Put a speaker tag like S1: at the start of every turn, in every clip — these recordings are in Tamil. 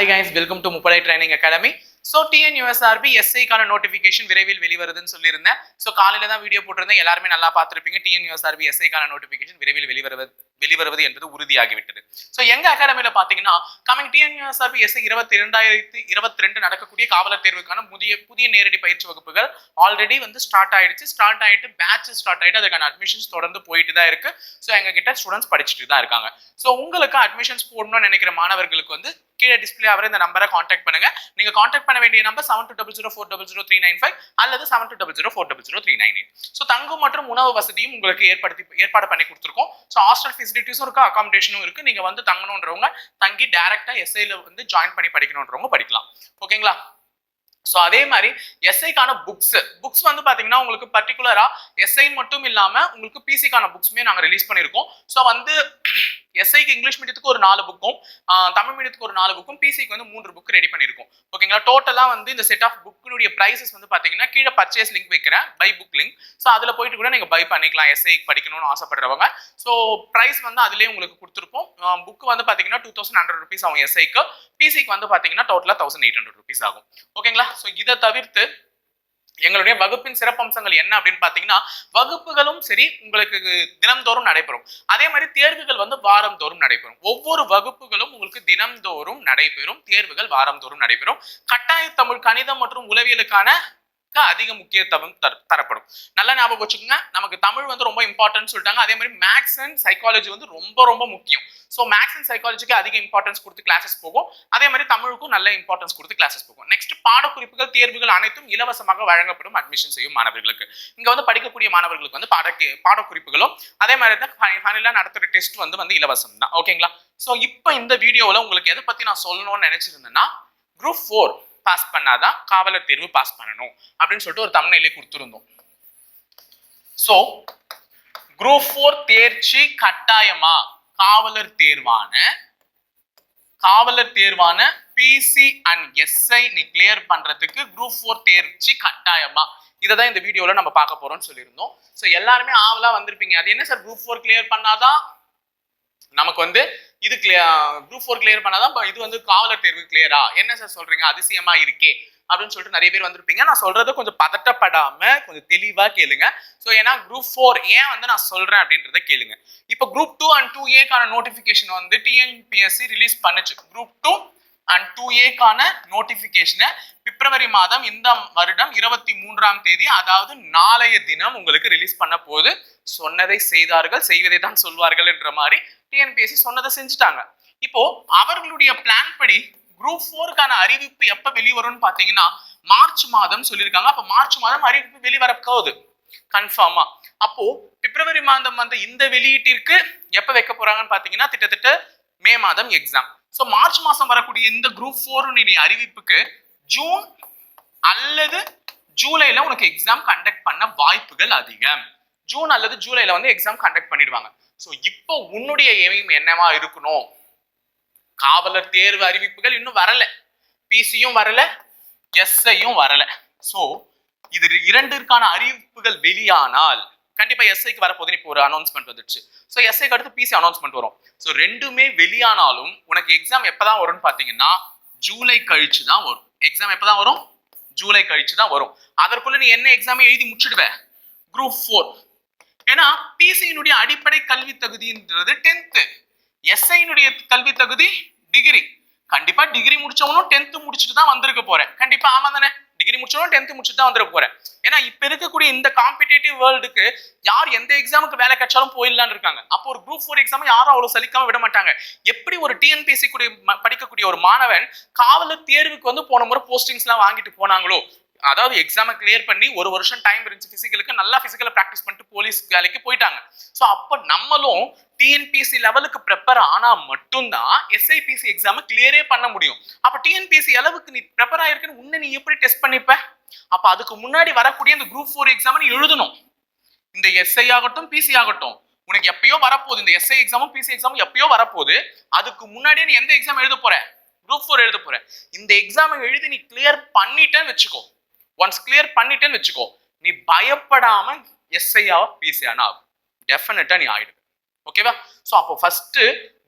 S1: ஹாய் கைஸ் வெல்கம் டு முப்படை ட்ரைனிங் அகாடமி ஸோ டிஎன்யூஎஸ்ஆர்பி எஸ்ஐக்கான நோட்டிஃபிகேஷன் விரைவில் வெளிவருதுன்னு சொல்லியிருந்தேன். ஸோ காலையில தான் வீடியோ போட்டிருந்தேன். எல்லாருமே நல்லா பார்த்துருப்பீங்க. டிஎன்யூஎஸ்ஆர்பி எஸ்ஐக்கான நோட்டிஃபிகேஷன் விரைவில் வெளிவருவது வெளிவருவது என்பது உறுதியாகிவிட்டது. ஸோ எங்க அகாடமியில் பார்த்தீங்கன்னா கமிங் டிஎன்யூஎஸ்ஆர்பி எஸ்ஐ இருபத்தி இரண்டாயிரத்தி இருபத்தி ரெண்டு நடக்கக்கூடிய காவலர் தேர்வுக்கான புதிய புதிய நேரடி பயிற்சி வகுப்புகள் ஆல்ரெடி வந்து ஸ்டார்ட் ஆயிடுச்சு. ஸ்டார்ட் ஆயிட்டு பேட்ச் ஸ்டார்ட் ஆயிட்டு அதுக்கான அட்மிஷன்ஸ் தொடர்ந்து போயிட்டு தான் இருக்கு. ஸோ எங்ககிட்ட ஸ்டூடெண்ட்ஸ் படிச்சுட்டு தான் இருக்காங்க. ஸோ உங்களுக்கு அட்மிஷன்ஸ் போடணும்னு நினைக்கிற மாணவர்களுக்கு வந்து கீழே டிஸ்பிளே ஆகிற இந்த நம்பரை காண்டாக்ட் பண்ணுங்க. நீங்க காண்டாக்ட் பண்ண வேண்டிய number seven two double zero four double zero three nine five அல்லது seven two double zero four double zero three nine eight so தங்கும் மற்றும் உணவு வசதியும் உங்களுக்கு ஏற்படுத்தி ஏற்பாடு பண்ணி கொடுத்துருக்கோம். ஸோ ஹாஸ்டல் ஃபெசிலிட்டிஸும் இருக்கு அகாமடேஷனும் இருக்கு. நீங்க வந்து தங்கணுன்றவங்க தங்கி டேரக்டா எஸ்ஐல வந்து ஜாயின் பண்ணி படிக்கணுன்றவங்க படிக்கலாம். ஓகேங்களா ஸோ அதே மாதிரி எஸ்ஐக்கான புக்ஸ் புக்ஸ் வந்து பார்த்தீங்கன்னா உங்களுக்கு பர்டிகுலராக எஸ்ஐ மட்டும் இல்லாமல் உங்களுக்கு பிசிக்கான புக்ஸுமே நாங்கள் ரிலீஸ் பண்ணியிருக்கோம். ஸோ வந்து எஸ்ஐக்கு இங்கிலீஷ் மீடியத்துக்கு ஒரு நாலு புக்கும் தமிழ் மீடியத்துக்கு ஒரு நாலு புக்கும் பிசிக்கு வந்து மூன்று புக் ரெடி பண்ணியிருக்கோம். ஓகேங்களா டோட்டலா வந்து இந்த செட் ஆஃப் புக்கினுடைய பிரைசஸ் வந்து பாத்தீங்கன்னா கீழே பர்ச்சேஸ் லிங்க் வைக்கிறேன் பை புக் லிங்க் ஸோ அதுல போயிட்டு கூட நீங்க பை பண்ணிக்கலாம் எஸ்ஐ படிக்கணும்னு ஆசைப்படுறவங்க. ஸோ பிரைஸ் வந்து அதுலயே உங்களுக்கு கொடுத்துருப்போம். புக் வந்து பாத்தீங்கன்னா டூ தௌசண்ட் ஹண்ட்ரட் ருபீஸ் ஆகும் எஸ்ஐக்கு பிசிக்கு வந்து பாத்தீங்கன்னா டோட்டலா தௌசண்ட் எயிட் ஹண்ட்ரட் ருபீஸ் ஆகும். ஓகேங்களா ஸோ இதை தவிர்த்து எங்களுடைய வகுப்பின் சிறப்பம்சங்கள் என்ன அப்படின்னு பாத்தீங்கன்னா வகுப்புகளும் சரி உங்களுக்கு தினம்தோறும் நடைபெறும். அதே மாதிரி தேர்வுகள் வந்து வாரந்தோறும் நடைபெறும். ஒவ்வொரு வகுப்புகளும் உங்களுக்கு தினம்தோறும் நடைபெறும். தேர்வுகள் வாரந்தோறும் நடைபெறும். கட்டாய தமிழ் கணிதம் மற்றும் உளவியலுக்கான அதிக முக்கியத்துவம் தரப்படும். நல்லா ஞாபகம் வச்சுக்கோங்க நமக்கு தமிழ் வந்து ரொம்ப இம்பார்ட்டன்ட் சொல்லிட்டாங்க. அதே மாதிரி மேக்ஸ் அண்ட் சைக்காலஜி வந்து ரொம்ப ரொம்ப முக்கியம். ஸோ மேக்ஸ் அண்ட் சைக்காலஜிக்கு அதிக இம்பார்ட்டன்ஸ் கொடுத்து கிளாஸஸ் போகும். அதே மாதிரி தமிழுக்கும் நல்ல இம்பார்ட்டன்ஸ் கொடுத்து கிளாஸஸ் போகும். நெக்ஸ்ட் பாடக்குறிப்புகள் தேர்வுகள் அனைத்தும் இலவசமாக வழங்கப்படும் அட்மிஷன் செய்யும் மாணவர்களுக்கு. இங்க வந்து படிக்கக்கூடிய மாணவர்களுக்கு வந்து பாட பாடக்குறிப்புகளும் அதே மாதிரி தான் ஃபைனலாக நடத்துகிற டெஸ்ட் வந்து வந்து இலவசம் தான். ஓகேங்களா ஸோ இப்போ இந்த வீடியோவில் உங்களுக்கு எதை பற்றி நான் சொல்லணும்னு நினைச்சிருந்தேன்னா குரூப் ஃபோர் பாஸ் பண்ணாதான் காவலர் தேர்வு பாஸ் பண்ணணும் அப்படின்னு சொல்லிட்டு ஒரு தமிழ்நிலை கொடுத்துருந்தோம். சோ குரூப் ஃபோர் தேர்ச்சி கட்டாயமா? காவலர் தேர்வான காவலர் தேர்வான பிசி அண்ட் எஸ்ஐ நீ கிளியர் பண்றதுக்கு குரூப் ஃபோர் தேர்ச்சி கட்டாயமா? இதை தான் இந்த வீடியோல நம்ம பார்க்க போறோம்னு சொல்லியிருந்தோம். ஸோ எல்லாருமே ஆவலா வந்திருப்பீங்க. அது என்ன சார் குரூப் ஃபோர் கிளியர் பண்ணாதான் நமக்கு வந்து இது குரூப் ஃபோர் கிளியர் பண்ணாதான் இது வந்து காவலர் தேர்வு கிளியரா என்ன சார் சொல்றீங்க? அதிசயமா இருக்கே. அப்படின்னு சொல்லிட்டு நிறைய பேர் வந்திருப்பீங்க. நான் சொல்றதை கொஞ்சம் பதட்டப்படாம கொஞ்சம் தெளிவா கேளுங்க. ஸோ ஏன்னா குரூப் ஃபோர் ஏன் வந்து நான் சொல்றேன் அப்படின்றத கேளுங்க. இப்போ குரூப் டூ அண்ட் டூ ஏக்கான நோட்டிபிகேஷன் வந்து டிஎன்பிஎஸ்சி ரிலீஸ் பண்ணுச்சு. குரூப் டூ அண்ட் டூ ஏக்கான நோட்டிபிகேஷனை பிப்ரவரி மாதம் இந்த வருடம் இருபத்தி மூன்றாம் தேதி அதாவது நாளைய தினம் உங்களுக்கு ரிலீஸ் பண்ண போது சொன்னதை செய்தார்கள் செய்வதை தான் சொல்வார்கள் என்ற மாதிரி டிஎன்பிஎஸ்சி சொன்னதை செஞ்சுட்டாங்க. இப்போ அவர்களுடைய பிளான் படி குரூப் ஃபோருக்கான அறிவிப்பு எப்ப வெளிவரும்னு பாத்தீங்கன்னா மார்ச் மாதம் சொல்லியிருக்காங்க. அப்ப மார்ச் மாதம் அறிவிப்பு வெளிவர போகுது கன்ஃபார்மா அப்போ பிப்ரவரி மாதம் வந்த இந்த வெளியீட்டிற்கு எப்ப வைக்க போறாங்கன்னு பாத்தீங்கன்னா திட்டத்தட்ட மே மாதம் எக்ஸாம் ஸோ மார்ச் மாதம் வரக்கூடிய இந்த குரூப் ஃபோர் நீ அறிவிப்புக்கு ஜூன் அல்லது ஜூலைல உனக்கு எக்ஸாம் கண்டக்ட் பண்ண வாய்ப்புகள் அதிகம். ஜூன் அல்லது ஜூலைல வந்து எக்ஸாம் கண்டக்ட் பண்ணிடுவாங்க. ஸோ இப்போ உன்னுடைய எய்ம் என்னவா இருக்கணும்? காவலர் தேர்வு அறிவிப்புகள் இன்னும் வரல. பிசியும் வரல எஸ்ஐயும் வரல. ஸோ இது இரண்டிற்கான அறிவிப்புகள் வெளியானால் கண்டிப்பா எஸ்ஐக்கு வரப்போது இப்போ ஒரு அனௌன்ஸ்மெண்ட் வந்துடுச்சு. ஸோ எஸ்ஐக்கு அடுத்து பிசி அனௌன்ஸ்மெண்ட் வரும். ஸோ ரெண்டுமே வெளியானாலும் உனக்கு எக்ஸாம் எப்பதான் வரும்னு பாத்தீங்கன்னா ஜூலை கழிச்சு தான் வரும். எக்ஸாம் எப்பதான் வரும்? ஜூலை கழிச்சு தான் வரும். அதற்குள்ள நீ என்ன எக்ஸாமே எழுதி முடிச்சிடுவேன் குரூப் ஃபோர் ஏன்னா பிசியினுடைய அடிப்படை கல்வி தகுதின்றது டென்த்து எஸ்ஐனுடைய கல்வி தகுதி டிகிரி கண்டிப்பா டிகிரி முடிச்சவனும் டென்த்து முடிச்சுட்டு தான் வந்திருக்க போறேன். கண்டிப்பா ஆமா தானே? டிகிரி முடிச்சவனும் டென்த்து முடிச்சுட்டு தான் வந்துருக்க போறேன். ஏன்னா இப்ப இருக்கக்கூடிய இந்த காம்படிட்டிவ் வேர்ல்டுக்கு யார் எந்த எக்ஸாமுக்கு வேலை கிடைச்சாலும் போயிடலான்னு இருக்காங்க. அப்போ ஒரு குரூப் ஃபோர் எக்ஸாம் யாரும் அவ்வளவு சலிக்காம விட மாட்டாங்க. எப்படி ஒரு டிஎன்பிஎஸ்சி கூடிய படிக்கக்கூடிய ஒரு மாணவன் காவலர் தேர்வுக்கு வந்து போன முறை போஸ்டிங்ஸ் எல்லாம் வாங்கிட்டு போனாங்களோ? அதாவது எக்ஸாமை கிளியர் பண்ணி ஒரு வருஷம் டைம் இருந்துச்சு பிசிக்கலுக்கு நல்லா பிசிக்கலை ப்ராக்டிஸ் பண்ணிட்டு போலீஸ் வேலைக்கு போயிட்டாங்க. ஸோ அப்போ நம்மளும் டிஎன்பிஎஸ்சி லெவலுக்கு ப்ரிப்பேர் ஆனால் மட்டும்தான் எஸ்ஐபிசி எக்ஸாமை கிளியரே பண்ண முடியும். அப்போ டிஎன்பிஎஸ்சி அளவுக்கு நீ ப்ரிப்பேர் ஆயிருக்குன்னு உன்னை நீ எப்படி டெஸ்ட் பண்ணிப்ப? அப்போ அதுக்கு முன்னாடி வரக்கூடிய இந்த குரூப் ஃபோர் எக்ஸாமை நீ எழுதணும். இந்த எஸ்ஐ ஆகட்டும் பிசி ஆகட்டும். உனக்கு எப்பயோ வரப்போகுது. இந்த எஸ்ஐ எக்ஸாமும் பிசி எக்ஸாமும் எப்பயோ வரப்போகுது. அதுக்கு முன்னாடியே நீ எந்த எக்ஸாம் எழுத போற? குரூப் ஃபோர் எழுத போற. இந்த எக்ஸாமை எழுதி நீ கிளியர் பண்ணிட்டேன்னு வச்சுக்கோ. ஒன்ஸ் கிளியர் பண்ணிட்டேன்னு வச்சுக்கோ நீ பயப்படாம எஸ்ஐயா பிசியானா டெஃபினட்டா நீ ஆயிடுவ ஓகேவா ஸோ அப்போ ஃபர்ஸ்ட்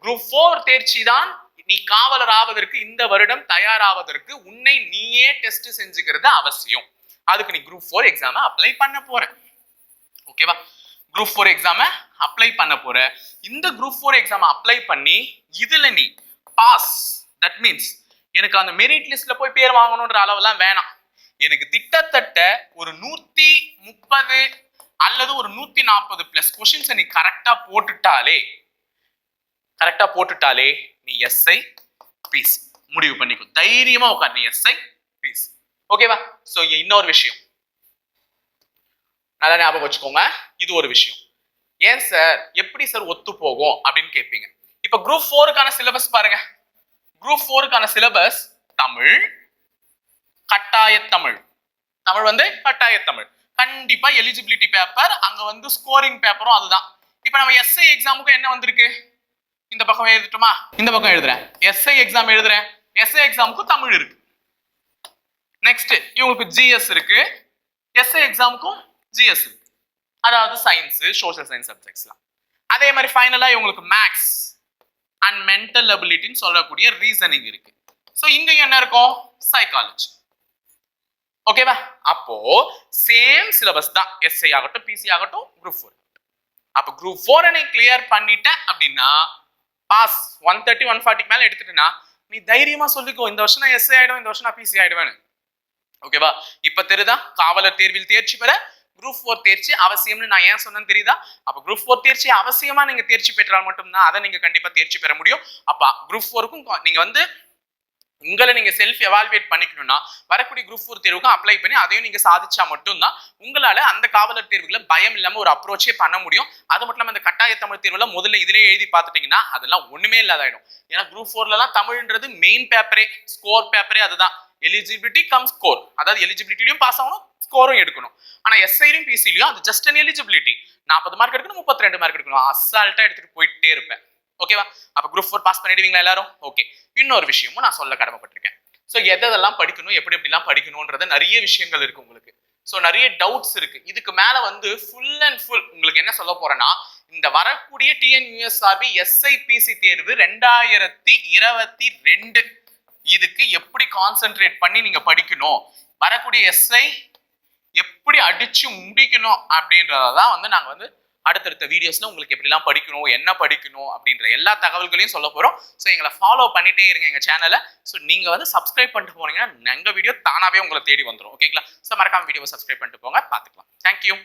S1: குரூப் ஃபோர் தேர்ச்சி தான் நீ காவலர் ஆவதற்கு இந்த வருடம் தயாராவதற்கு உன்னை நீயே டெஸ்ட் செஞ்சுக்கிறது அவசியம். அதுக்கு நீ குரூப் ஃபோர் எக்ஸாம அப்ளை பண்ண போற. ஓகேவா குரூப் ஃபோர் எக்ஸாம அப்ளை பண்ண போற. இந்த குரூப் ஃபோர் எக்ஸாம் அப்ளை பண்ணி இதுல நீ பாஸ் தட் மீன்ஸ் எனக்கு அந்த மெரிட் லிஸ்ட்ல போய் பேர் வாங்கணுன்ற அளவெல்லாம் வேணாம். எனக்கு திட்டத்தட்ட ஒரு நூத்தி முப்பது அல்லது ஒரு நூத்தி நாற்பது பிளஸ் கொஷின்ஸ் நீ கரெக்டா போட்டுட்டாலே கரெக்டா போட்டுட்டாலே நீ எஸ்ஐ பீஸ் முடிவு பண்ணிக்கோ. தைரியமா உட்கார் நீ எஸ்ஐ பீஸ் ஓகேவா சோ இன்னொரு விஷயம். நல்லா ஞாபகம் வச்சுக்கோங்க. இது ஒரு விஷயம். ஏன் சார் எப்படி சார் ஒத்து போகும் அப்படின்னு கேட்பீங்க இப்ப குரூப் ஃபோருக்கான சிலபஸ் பாருங்க. குரூப் ஃபோருக்கான சிலபஸ் தமிழ் கட்டாய தமிழ். தமிழ் வந்து கட்டாய தமிழ். கண்டிப்பா எலிஜிபிலிட்டி பேப்பர் அங்க வந்து ஸ்கோரிங் பேப்பரும் அதுதான். இப்ப நம்ம எஸ்ஐ எக்ஸாமுக்கு என்ன வந்திருக்கு? இந்த பக்கம் எழுதட்டுமா? இந்த பக்கம் எழுதுறேன். எஸ்ஐ எக்ஸாம் எழுதுறேன். எஸ்ஐ எக்ஸாமுக்கு தமிழ் இருக்கு. நெக்ஸ்ட் இவங்களுக்கு ஜிஎஸ் இருக்கு. எஸ்ஐ எக்ஸாமுக்கும் ஜிஎஸ் இருக்கு. அதாவது சயின்ஸ் சோஷியல் சயின்ஸ் சப்ஜெக்ட்ஸ்லாம் அதே மாதிரி ஃபைனலா இவங்களுக்கு மேக்ஸ் அண்ட் மென்டல் அபிலிட்டின்னு சொல்லக்கூடிய ரீசனிங் இருக்கு. ஸோ இங்கேயும் என்ன இருக்கும்? சைக்காலஜி ஓகேவா அப்போ சேம் சிலபஸ் தான். எஸ்ஐ ஆகட்டும் பிசி ஆகட்டும் குரூப் ஃபோர் அப்போ குரூப் ஃபோர் நீ கிளியர் பண்ணிட்டேன் அப்படின்னா பாஸ் ஒன் தேர்ட்டி ஒன் ஃபார்ட்டிக்கு மேலே எடுத்துட்டேன்னா நீ தைரியமா சொல்லிக்கோ இந்த வருஷம் நான் எஸ்ஐ ஆயிடுவேன் இந்த வருஷம் நான் பிசி ஆயிடுவேன் ஓகேவா இப்ப தெரியுதா? காவலர் தேர்வில் தேர்ச்சி பெற குரூப் ஃபோர் தேர்ச்சி அவசியம்னு நான் ஏன் சொன்னேன்னு தெரியுதா? அப்ப குரூப் ஃபோர் தேர்ச்சி அவசியமா நீங்க தேர்ச்சி பெற்றால் மட்டும்தான் அதை நீங்க கண்டிப்பா தேர்ச்சி பெற முடியும். அப்ப குரூப் ஃபோருக்கும் நீங்க வந்து உங்களை நீங்க செல்ஃப் எவால்வேட் பண்ணிக்கணும்னா வரக்கூடிய குரூப் ஃபோர் தேர்வுக்கு அப்ளை பண்ணி அதையும் நீங்க சாதிச்சா மட்டும்தான் உங்களால அந்த காவலர் தேர்வுகளை பயம் இல்லாம ஒரு அப்ரோச்சே பண்ண முடியும். அது மட்டும் இல்லாம இந்த கட்டாய தமிழ் தேர்வுல முதல்ல இதிலே எழுதி பார்த்துட்டீங்கன்னா அதெல்லாம் ஒண்ணுமே இல்லாதாயிடும். ஏன்னா குரூப் ஃபோர்லலாம் தமிழ்ன்றது மெயின் பேப்பரே ஸ்கோர் பேப்பரே அதுதான். எலிஜிபிலிட்டி கம் ஸ்கோர் அதாவது எலிஜிபிலிட்டிலையும் பாஸ் ஆகணும் ஸ்கோரும் எடுக்கணும். ஆனா எஸ்ஐலையும் பிசிலையும் அது ஜஸ்ட் அன் எலிஜிபிலிட்டி நாற்பது மார்க் எடுக்கணும் முப்பத்தி ரெண்டு மார்க் எடுக்கணும். அசால்ட்டா எடுத்துட்டு போயிட்டே இருப்பேன். ஓகேவா அப்ப குரூப் ஃபோர் பாஸ் பண்ணிடுவீங்களா எல்லாரும்? ஓகே இன்னொரு விஷயமும் நான் சொல்ல கடமைப்பட்டிருக்கேன். ஸோ எதெல்லாம் படிக்கணும் எப்படி எப்படிலாம் படிக்கணும்ன்றது நிறைய விஷயங்கள் இருக்கு உங்களுக்கு. ஸோ நிறைய டவுட்ஸ் இருக்கு. இதுக்கு மேல வந்து ஃபுல் அண்ட் ஃபுல் உங்களுக்கு என்ன சொல்ல போறேன்னா இந்த வரக்கூடிய டிஎன்யூஎஸ்ஆர்பி எஸ்ஐபிசி தேர்வு ரெண்டாயிரத்தி இருபத்தி ரெண்டு. இதுக்கு எப்படி கான்சென்ட்ரேட் பண்ணி நீங்க படிக்கணும்? வரக்கூடிய எஸ்ஐ எப்படி அடிச்சு முடிக்கணும் அப்படின்றதான் வந்து நாங்கள் வந்து அடுத்தடுத்த வீடியோஸ்ல உங்களுக்கு எப்படிலாம் படிக்கணும் என்ன படிக்கணும் அப்படின்ற எல்லா தகவல்களையும் சொல்ல போறோம். ஸோ எங்களை ஃபாலோ பண்ணிட்டே இருங்க எங்க சேனலை ஸோ நீங்க வந்து சப்ஸ்கிரைப் பண்ணிட்டு போனீங்கன்னா எங்க வீடியோ தானாவே உங்களை தேடி வந்துடும் ஓகேங்களா ஸோ மறக்காம வீடியோவை சப்ஸ்கிரைப் பண்ணிட்டு போங்க. பார்த்துக்கலாம். தேங்க்யூ